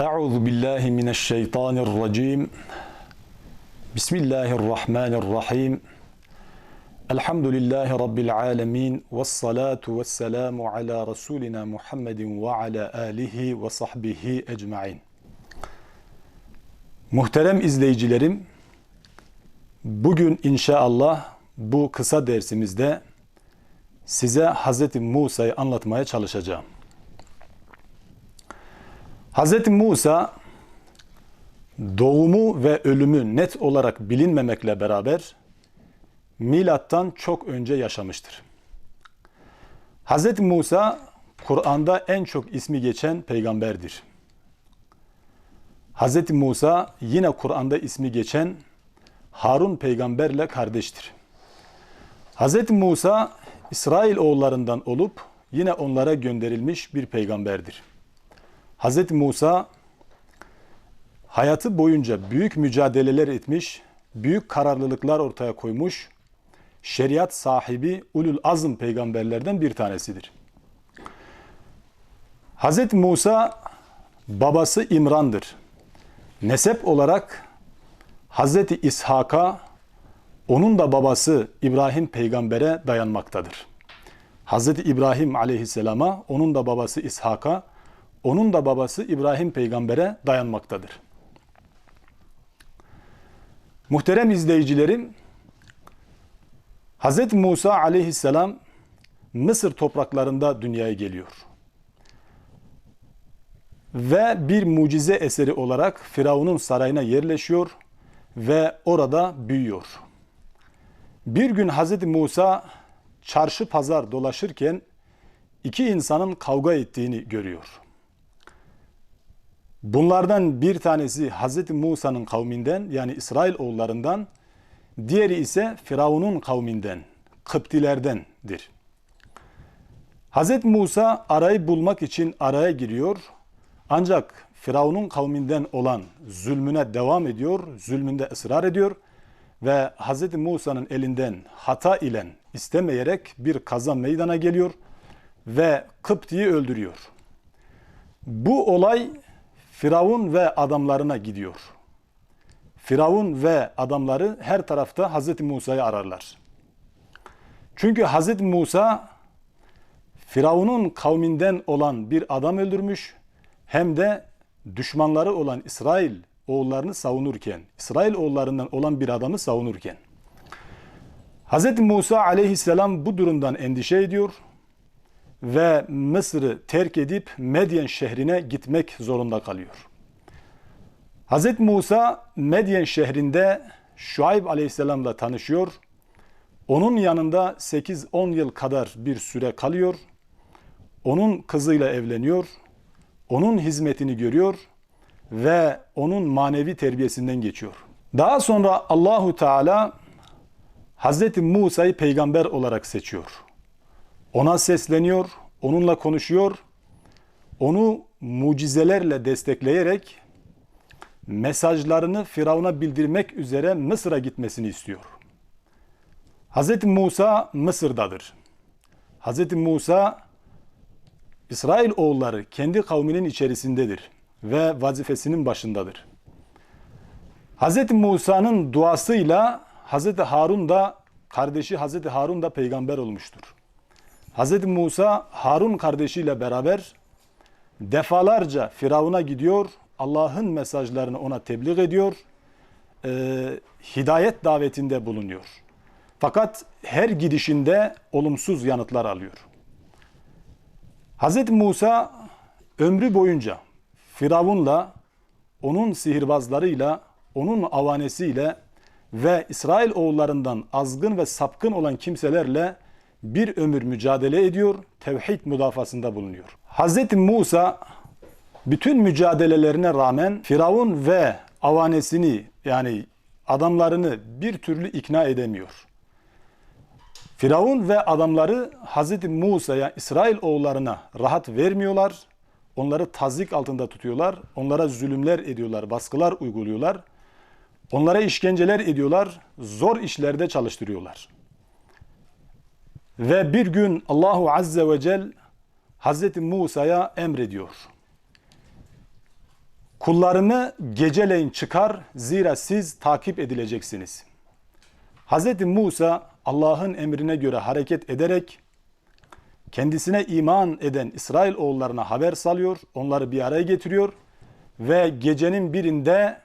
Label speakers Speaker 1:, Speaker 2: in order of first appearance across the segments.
Speaker 1: Euzu billahi mineşşeytanirracim. Bismillahirrahmanirrahim. Elhamdülillahi rabbil alamin ve salatu vesselamu ala rasulina Muhammedin ve ala alihi ve sahbihi ecmaîn. Muhterem izleyicilerim, bugün inşallah bu kısa dersimizde size Hz. Musa'yı anlatmaya çalışacağım. Hz. Musa doğumu ve ölümü net olarak bilinmemekle beraber milattan çok önce yaşamıştır. Hz. Musa Kur'an'da en çok ismi geçen peygamberdir. Hz. Musa yine Kur'an'da ismi geçen Harun peygamberle kardeştir. Hz. Musa İsrail oğullarından olup yine onlara gönderilmiş bir peygamberdir. Hz. Musa hayatı boyunca büyük mücadeleler etmiş, büyük kararlılıklar ortaya koymuş, şeriat sahibi ulul azm peygamberlerden bir tanesidir. Hz. Musa babası İmran'dır. Nesep olarak Hz. İshak'a, onun da babası İbrahim peygambere dayanmaktadır. Hz. İbrahim aleyhisselama, onun da babası İshak'a, onun da babası İbrahim peygambere dayanmaktadır. Muhterem izleyicilerim, Hz. Musa aleyhisselam Mısır topraklarında dünyaya geliyor. Ve bir mucize eseri olarak Firavun'un sarayına yerleşiyor ve orada büyüyor. Bir gün Hz. Musa çarşı pazar dolaşırken iki insanın kavga ettiğini görüyor. Bunlardan bir tanesi Hz. Musa'nın kavminden yani İsrail oğullarından, diğeri ise Firavun'un kavminden, Kıptilerdendir. Hz. Musa arayı bulmak için araya giriyor ancak Firavun'un kavminden olan zulmüne devam ediyor, zulmünde ısrar ediyor ve Hz. Musa'nın elinden hata ile istemeyerek bir kaza meydana geliyor ve Kıpti'yi öldürüyor. Bu olay Firavun ve adamlarına gidiyor. Firavun ve adamları her tarafta Hz. Musa'yı ararlar. Çünkü Hz. Musa Firavun'un kavminden olan bir adam öldürmüş hem de düşmanları olan İsrail oğullarını savunurken, İsrail oğullarından olan bir adamı savunurken. Hz. Musa aleyhisselam bu durumdan endişe ediyor ve Mısır'ı terk edip Medyen şehrine gitmek zorunda kalıyor. Hz. Musa Medyen şehrinde Şuayb aleyhisselamla tanışıyor. Onun yanında 8-10 yıl kadar bir süre kalıyor. Onun kızıyla evleniyor. Onun hizmetini görüyor ve onun manevi terbiyesinden geçiyor. Daha sonra Allahu Teala Hz. Musa'yı peygamber olarak seçiyor. Ona sesleniyor, onunla konuşuyor. Onu mucizelerle destekleyerek mesajlarını Firavun'a bildirmek üzere Mısır'a gitmesini istiyor. Hz. Musa Mısır'dadır. Hz. Musa İsrail oğulları kendi kavminin içerisindedir ve vazifesinin başındadır. Hz. Musa'nın duasıyla Hz. Harun da kardeşi Hz. Harun da peygamber olmuştur. Hz. Musa Harun kardeşiyle beraber defalarca Firavun'a gidiyor, Allah'ın mesajlarını ona tebliğ ediyor, e, hidayet davetinde bulunuyor. Fakat her gidişinde olumsuz yanıtlar alıyor. Hz. Musa ömrü boyunca Firavun'la, onun sihirbazlarıyla, onun avanesiyle ve İsrail oğullarından azgın ve sapkın olan kimselerle bir ömür mücadele ediyor, tevhid müdafasında bulunuyor. Hz. Musa bütün mücadelelerine rağmen Firavun ve avanesini yani adamlarını bir türlü ikna edemiyor. Firavun ve adamları Hz. Musa'ya, İsrail oğullarına rahat vermiyorlar. Onları tazik altında tutuyorlar. Onlara zulümler ediyorlar, baskılar uyguluyorlar. Onlara işkenceler ediyorlar. Zor işlerde çalıştırıyorlar. Ve bir gün Allahu Azze ve Celle Hz. Musa'ya emrediyor. Kullarımı geceleyin çıkar zira siz takip edileceksiniz. Hz. Musa Allah'ın emrine göre hareket ederek kendisine iman eden İsrail oğullarına haber salıyor, onları bir araya getiriyor ve gecenin birinde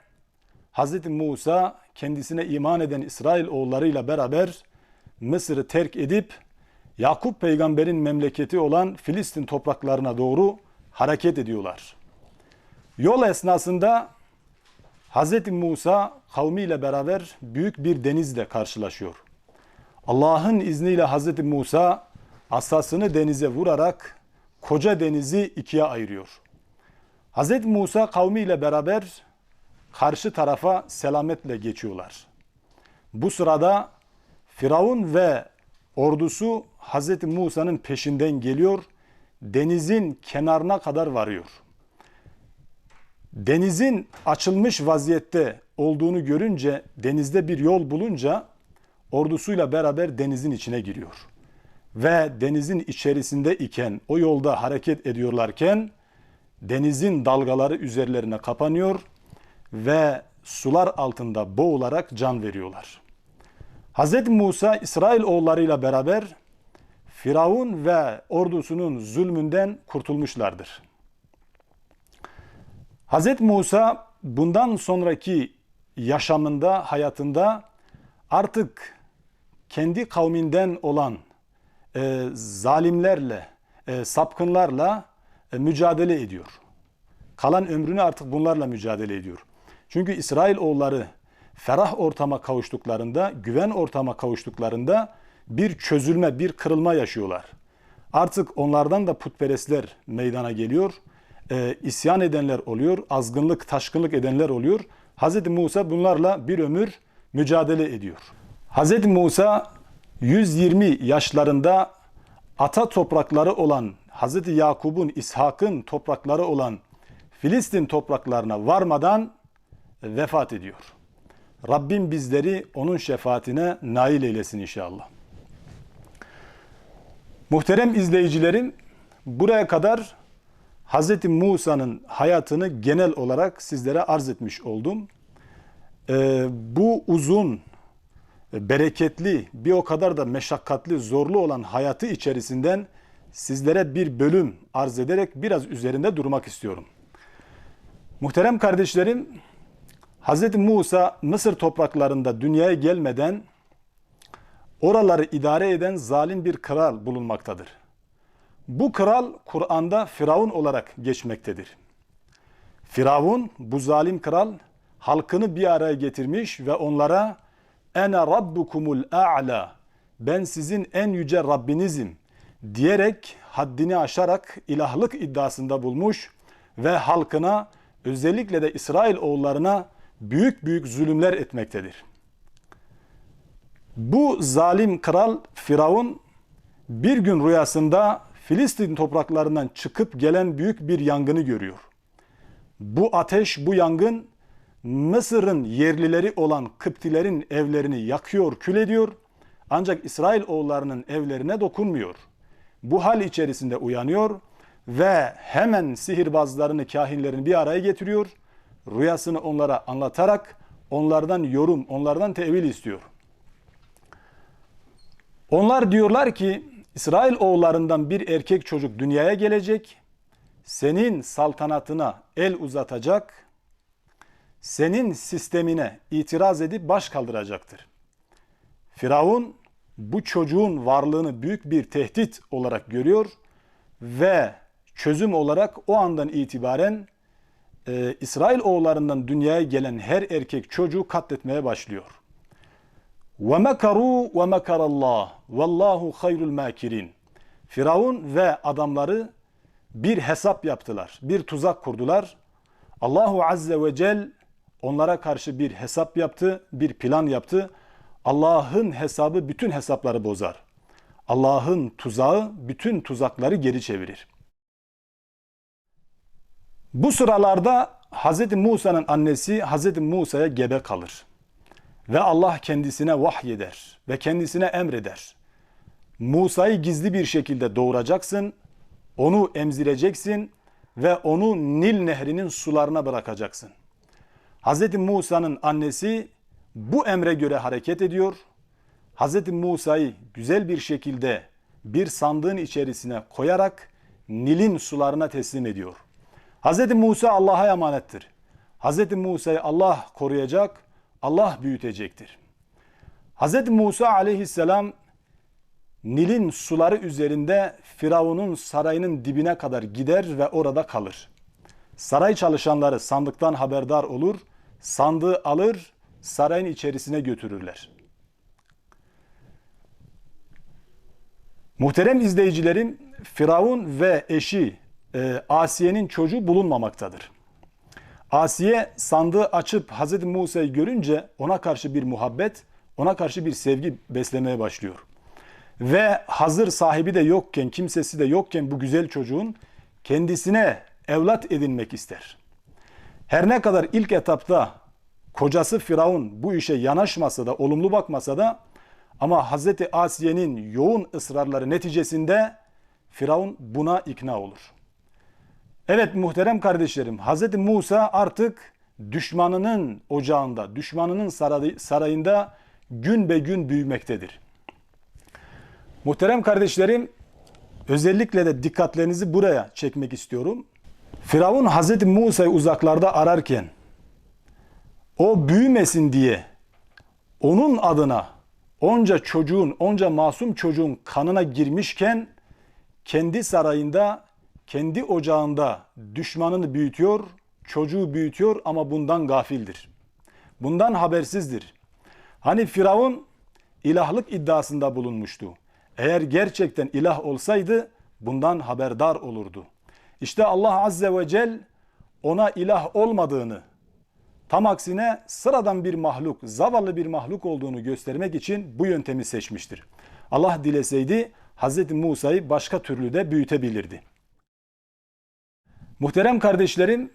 Speaker 1: Hz. Musa kendisine iman eden İsrail oğullarıyla beraber Mısır'ı terk edip Yakup peygamberin memleketi olan Filistin topraklarına doğru hareket ediyorlar. Yol esnasında Hz. Musa kavmiyle beraber büyük bir denizle karşılaşıyor. Allah'ın izniyle Hz. Musa asasını denize vurarak koca denizi ikiye ayırıyor. Hz. Musa kavmiyle beraber karşı tarafa selametle geçiyorlar. Bu sırada Firavun ve ordusu Hz. Musa'nın peşinden geliyor. Denizin kenarına kadar varıyor. Denizin açılmış vaziyette olduğunu görünce, denizde bir yol bulunca ordusuyla beraber denizin içine giriyor. Ve denizin içerisinde iken, o yolda hareket ediyorlarken denizin dalgaları üzerlerine kapanıyor ve sular altında boğularak can veriyorlar. Hz. Musa İsrail oğullarıyla beraber Firavun ve ordusunun zulmünden kurtulmuşlardır. Hz. Musa bundan sonraki yaşamında, hayatında artık kendi kavminden olan e, zalimlerle, e, sapkınlarla e, mücadele ediyor. Kalan ömrünü artık bunlarla mücadele ediyor. Çünkü İsrail oğulları ferah ortama kavuştuklarında, güven ortama kavuştuklarında bir çözülme, bir kırılma yaşıyorlar. Artık onlardan da putperestler meydana geliyor. E, isyan edenler oluyor, azgınlık, taşkınlık edenler oluyor. Hz. Musa bunlarla bir ömür mücadele ediyor. Hz. Musa 120 yaşlarında ata toprakları olan Hz. Yakub'un, İshak'ın toprakları olan Filistin topraklarına varmadan vefat ediyor. Rabbim bizleri onun şefaatine nail eylesin inşallah. Muhterem izleyicilerim, buraya kadar Hz. Musa'nın hayatını genel olarak sizlere arz etmiş oldum. Ee, bu uzun, bereketli, bir o kadar da meşakkatli, zorlu olan hayatı içerisinden sizlere bir bölüm arz ederek biraz üzerinde durmak istiyorum. Muhterem kardeşlerim, Hz. Musa Mısır topraklarında dünyaya gelmeden oraları idare eden zalim bir kral bulunmaktadır. Bu kral Kur'an'da Firavun olarak geçmektedir. Firavun bu zalim kral halkını bir araya getirmiş ve onlara ene rabbukumul a'la ben sizin en yüce Rabbinizim diyerek haddini aşarak ilahlık iddiasında bulmuş ve halkına özellikle de İsrail oğullarına büyük büyük zulümler etmektedir. Bu zalim kral Firavun bir gün rüyasında Filistin topraklarından çıkıp gelen büyük bir yangını görüyor. Bu ateş, bu yangın Mısır'ın yerlileri olan Kıptilerin evlerini yakıyor, kül ediyor. Ancak İsrail oğullarının evlerine dokunmuyor. Bu hal içerisinde uyanıyor ve hemen sihirbazlarını, kahinlerini bir araya getiriyor. Rüyasını onlara anlatarak onlardan yorum, onlardan tevil istiyor. Onlar diyorlar ki İsrail oğullarından bir erkek çocuk dünyaya gelecek. Senin saltanatına el uzatacak. Senin sistemine itiraz edip baş kaldıracaktır. Firavun bu çocuğun varlığını büyük bir tehdit olarak görüyor ve çözüm olarak o andan itibaren e, İsrail oğullarından dünyaya gelen her erkek çocuğu katletmeye başlıyor. Ve mekaru ve mekarallah vallahu hayrul makirin. Firavun ve adamları bir hesap yaptılar. Bir tuzak kurdular. Allahu azze ve cel onlara karşı bir hesap yaptı, bir plan yaptı. Allah'ın hesabı bütün hesapları bozar. Allah'ın tuzağı bütün tuzakları geri çevirir. Bu sıralarda Hz. Musa'nın annesi Hz. Musa'ya gebe kalır. Ve Allah kendisine vahyeder ve kendisine emreder. Musa'yı gizli bir şekilde doğuracaksın, onu emzireceksin ve onu Nil nehrinin sularına bırakacaksın. Hz. Musa'nın annesi bu emre göre hareket ediyor. Hz. Musa'yı güzel bir şekilde bir sandığın içerisine koyarak Nil'in sularına teslim ediyor. Hz. Musa Allah'a emanettir. Hz. Musa'yı Allah koruyacak, Allah büyütecektir. Hz. Musa aleyhisselam Nil'in suları üzerinde Firavun'un sarayının dibine kadar gider ve orada kalır. Saray çalışanları sandıktan haberdar olur, sandığı alır, sarayın içerisine götürürler. Muhterem izleyicilerim, Firavun ve eşi e, Asiye'nin çocuğu bulunmamaktadır. Asiye sandığı açıp Hz. Musa'yı görünce ona karşı bir muhabbet, ona karşı bir sevgi beslemeye başlıyor. Ve hazır sahibi de yokken, kimsesi de yokken bu güzel çocuğun kendisine evlat edinmek ister. Her ne kadar ilk etapta kocası Firavun bu işe yanaşmasa da, olumlu bakmasa da ama Hazreti Asiye'nin yoğun ısrarları neticesinde Firavun buna ikna olur. Evet muhterem kardeşlerim, Hazreti Musa artık düşmanının ocağında, düşmanının sarayında gün be gün büyümektedir. Muhterem kardeşlerim, özellikle de dikkatlerinizi buraya çekmek istiyorum. Firavun Hazreti Musa'yı uzaklarda ararken o büyümesin diye onun adına onca çocuğun, onca masum çocuğun kanına girmişken kendi sarayında, kendi ocağında düşmanını büyütüyor, çocuğu büyütüyor ama bundan gafildir. Bundan habersizdir. Hani Firavun ilahlık iddiasında bulunmuştu. Eğer gerçekten ilah olsaydı bundan haberdar olurdu. İşte Allah Azze ve Celle ona ilah olmadığını, tam aksine sıradan bir mahluk, zavallı bir mahluk olduğunu göstermek için bu yöntemi seçmiştir. Allah dileseydi Hz. Musa'yı başka türlü de büyütebilirdi. Muhterem kardeşlerim,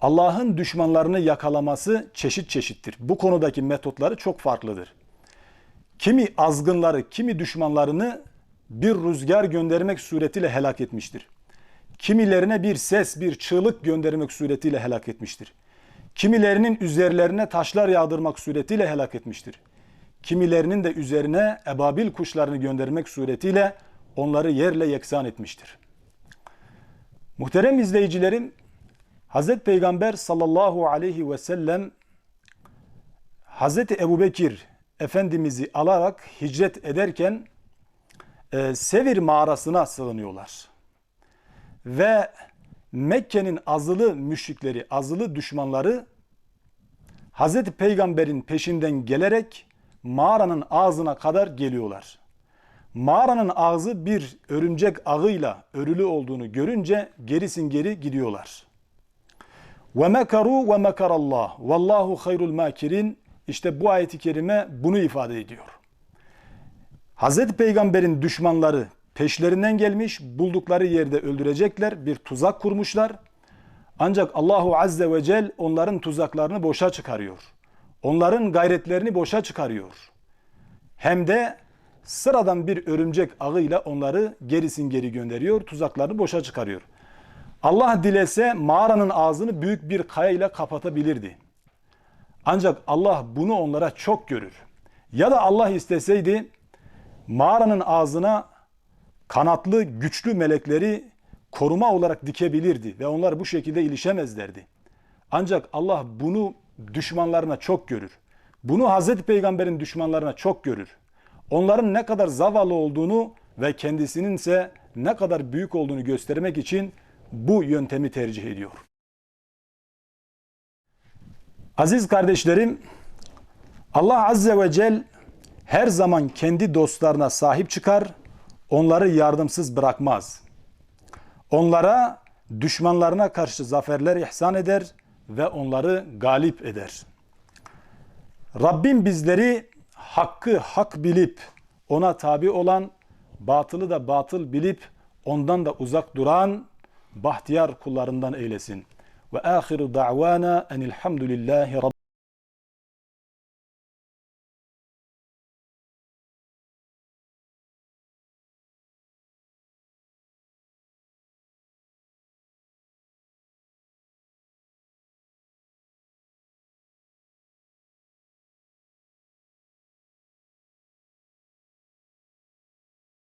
Speaker 1: Allah'ın düşmanlarını yakalaması çeşit çeşittir. Bu konudaki metotları çok farklıdır. Kimi azgınları, kimi düşmanlarını bir rüzgar göndermek suretiyle helak etmiştir. Kimilerine bir ses, bir çığlık göndermek suretiyle helak etmiştir. Kimilerinin üzerlerine taşlar yağdırmak suretiyle helak etmiştir. Kimilerinin de üzerine ebabil kuşlarını göndermek suretiyle onları yerle yeksan etmiştir. Muhterem izleyicilerim, Hz. Peygamber sallallahu aleyhi ve sellem Hz. Ebu Bekir Efendimiz'i alarak hicret ederken e, Sevir mağarasına sığınıyorlar. Ve Mekke'nin azılı müşrikleri, azılı düşmanları Hz. Peygamber'in peşinden gelerek mağaranın ağzına kadar geliyorlar. Mağaranın ağzı bir örümcek ağıyla örülü olduğunu görünce gerisin geri gidiyorlar. Ve mekaru ve mekarallah. Vallahu hayrul makirin. İşte bu ayeti kerime bunu ifade ediyor. Hazreti Peygamber'in düşmanları peşlerinden gelmiş, buldukları yerde öldürecekler, bir tuzak kurmuşlar. Ancak Allahu Azze ve Cel onların tuzaklarını boşa çıkarıyor. Onların gayretlerini boşa çıkarıyor. Hem de sıradan bir örümcek ağıyla onları gerisin geri gönderiyor, tuzaklarını boşa çıkarıyor. Allah dilese mağaranın ağzını büyük bir kaya ile kapatabilirdi. Ancak Allah bunu onlara çok görür. Ya da Allah isteseydi mağaranın ağzına kanatlı güçlü melekleri koruma olarak dikebilirdi ve onlar bu şekilde ilişemezlerdi. Ancak Allah bunu düşmanlarına çok görür. Bunu Hazreti Peygamber'in düşmanlarına çok görür. Onların ne kadar zavallı olduğunu ve kendisinin ise ne kadar büyük olduğunu göstermek için bu yöntemi tercih ediyor. Aziz kardeşlerim, Allah Azze ve Celle her zaman kendi dostlarına sahip çıkar, onları yardımsız bırakmaz. Onlara düşmanlarına karşı zaferler ihsan eder ve onları galip eder. Rabbim bizleri hakkı hak bilip ona tabi olan, batılı da batıl bilip ondan da uzak duran bahtiyar kullarından eylesin. Ve ahiru da'vana enilhamdülillahi